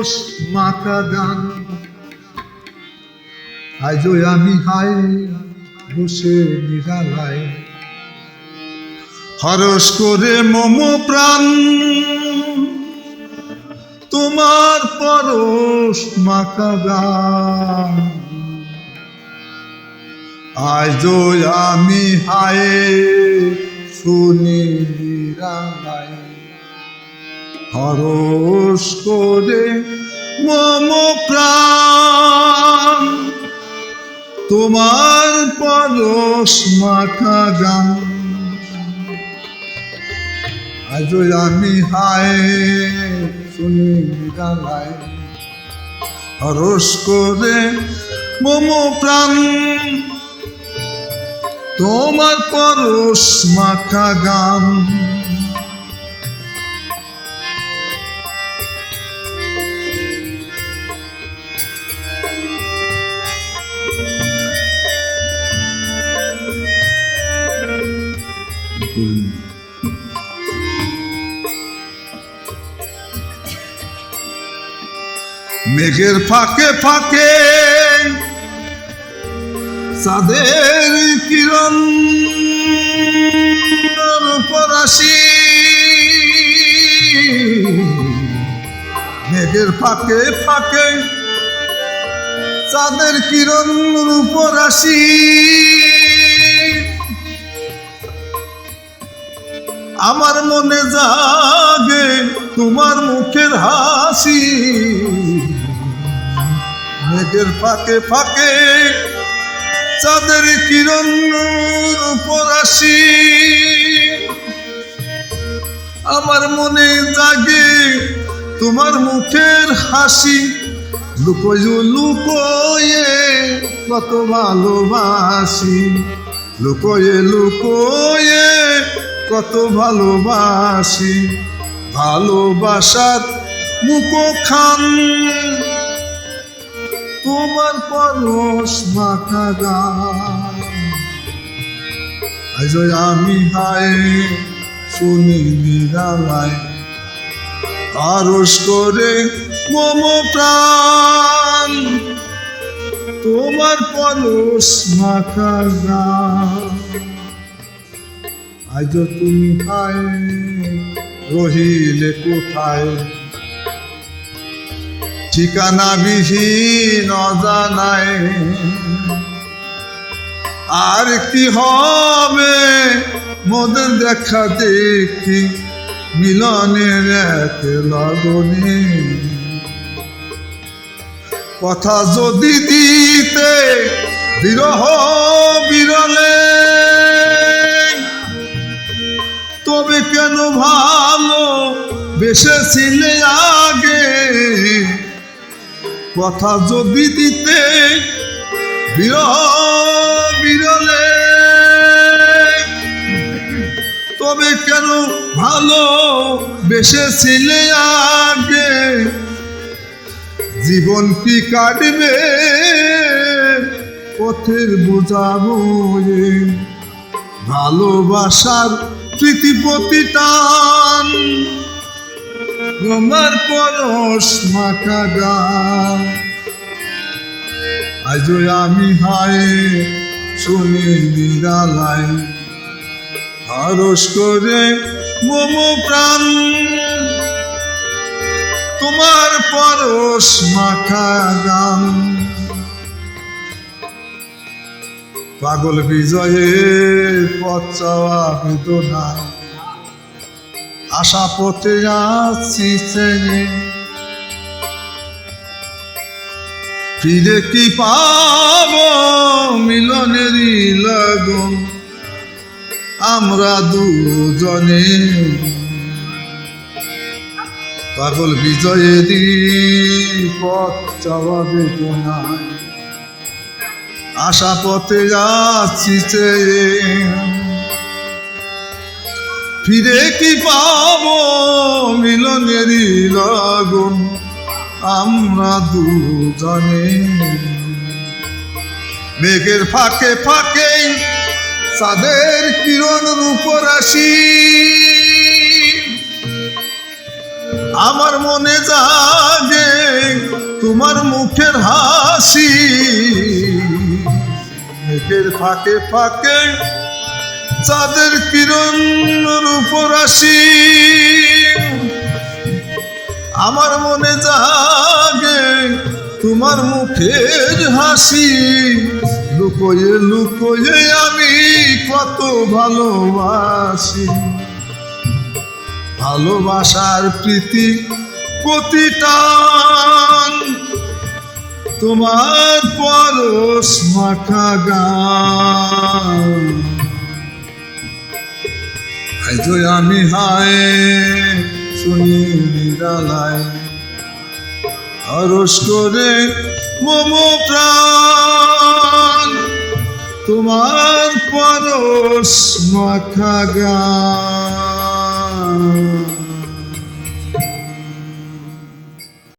পরশ মাখা গান আজ আমি হাই বসে নিরালায়। হরস করে মম প্রাণ। তোমার পরশ মাখা দান। আজ আমি হায়, শুনি নিরালায়। হরস করে মম প্রাণ। তোমার পরশ মাখা গান। আজ আমি হায় শুনি গালায়। হরস করে মম প্রাণ। তোমার পরশ মাখা গান। মেঘের ফাঁকে ফাঁকে চাঁদের কিরণ পরাশি। মেঘের ফাঁকে ফাঁকে চাঁদের কিরণ রূপরাশি আমার মনে জাগে তোমার মুখের হাসি। মেঘের ফাঁকে ফাঁকে চাঁদের কিরণ উপরাশি আমার মনে জাগে তোমার মুখের হাসি। লুকোয়, লুকোয়ে কত ভালোবাসি। লুকোয়ে লুকোয়ে কত ভালোবাসি। ভালোবাসার মুখ খান তোমার পরশ গান। আজ আমি হায় শুনি নিরালায়। আরস করে মম প্রাণ। তোমার পরশ মাখা গান। আজ তুমি হায় রহিলে কোথায়? ঠিকানা বিহীন অজানায়। আর কি হবে মোদের দেখা দেখি, মিলনের এক লগনে। কথা যদি দিতে বিরহ বিরলে কেন ভালো বেসেছিলে আগে। কথা যদি দিতে বিরলে, তবে কেন ভালো বেসেছিলে আগে? জীবন কি কাটবে পথের বোঝাবো ভালোবাসার প্রীতিপতি টান তোমার পরশ মাখা গান আজ আমি হায় শুনি নিরালায়। হরস করে মম প্রাণ। তোমার পরশ মাখা গান পাগল বিজয়ের পথ চাওয়া বেদনা আশা পথে যাচ্ছি ফিরে কি পাব মিলনেরই লগন আমরা দুজনে পাগল বিজয়েরই পথ চাওয়া বেদনায় আশা পথে যাচ্ছি ফিরে কি পাব? মিলনেরই লগন আমরা দুজনে মেঘের ফাঁকে ফাঁকে চাঁদের কিরণ রূপরাশি। আমার মনে জাগে তোমার মুখের হাসি। মেঘের ফাঁকে ফাঁকে চাঁদের কিরণ আসি আমার মনে জাগে তোমার মুখের হাসি। লুকোয়ে লুকোয়ে আমি কত ভালোবাসি। ভালোবাসার প্রীতি প্রতিটান তোমার পরশ মাখা গান আমি, হায় শুনি নিরালায়। হরস করে মম তোমার পরশ মাখা গান